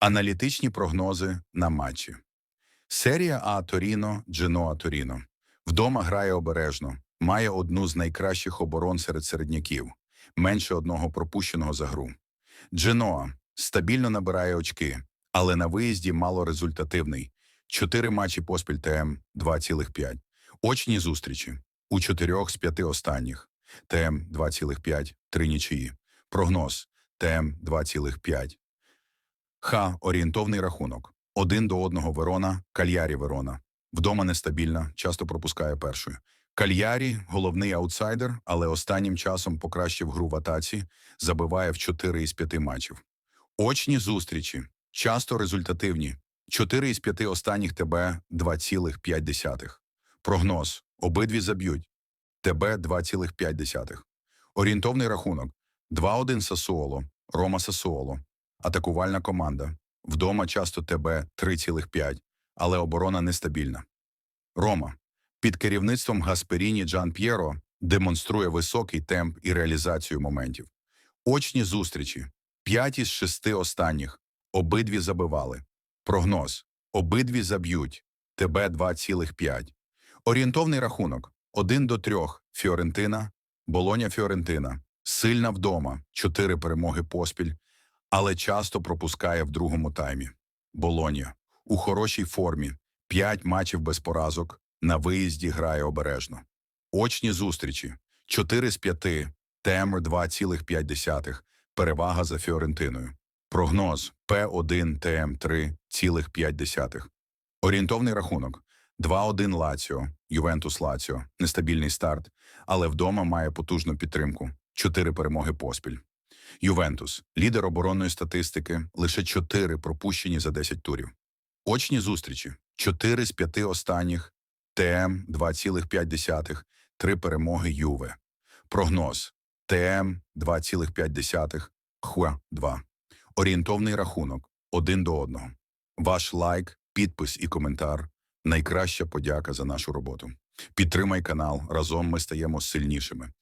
Аналітичні прогнози на матчі. Серія А Торіно, Дженоа Торіно. Вдома грає обережно, має одну з найкращих оборон серед середняків, менше одного пропущеного за гру. Дженоа стабільно набирає очки, але на виїзді мало результативний. Чотири матчі поспіль ТМ 2,5. Очні зустрічі у чотирьох з п'яти останніх. ТМ 2,5, три нічиї. Прогноз ТМ 2,5. Х. Орієнтовний рахунок. Один до одного Верона, Кальярі Верона. Вдома нестабільна, часто пропускає першою. Кальярі – головний аутсайдер, але останнім часом покращив гру в атаці, забиває в 4 із 5 матчів. Очні зустрічі. Часто результативні. 4 із 5 останніх ТБ 2,5. Прогноз. Обидві заб'ють. ТБ 2,5. Орієнтовний рахунок. 2-1 Сасуоло, Рома Сасуоло. Атакувальна команда. Вдома часто ТБ 3,5, але оборона нестабільна. Рома. Під керівництвом Гасперіні Джан П'єро демонструє високий темп і реалізацію моментів. Очні зустрічі. 5 із 6 останніх. Обидві забивали. Прогноз. Обидві заб'ють. ТБ 2,5. Орієнтовний рахунок. 1 до 3. Фіорентина. Болоня Фіорентина. Сильна вдома. 4 перемоги поспіль але часто пропускає в другому таймі. Болонія у хорошій формі, 5 матчів без поразок, на виїзді грає обережно. Очні зустрічі 4 з 5, темр 2,5, перевага за Фіорентиною. Прогноз П1 ТМ 3,5. Орієнтовний рахунок 2-1 Лаціо, Ювентус Лаціо, нестабільний старт, але вдома має потужну підтримку. 4 перемоги поспіль. Ювентус, лідер оборонної статистики, лише 4 пропущені за 10 турів. Очні зустрічі 4 з 5 останніх, ТМ 2,5, 3 перемоги Юве. Прогноз ТМ 2,5, Хуа 2. Орієнтовний рахунок 1 до 1. Ваш лайк, підпис і коментар – найкраща подяка за нашу роботу. Підтримай канал, разом ми стаємо сильнішими.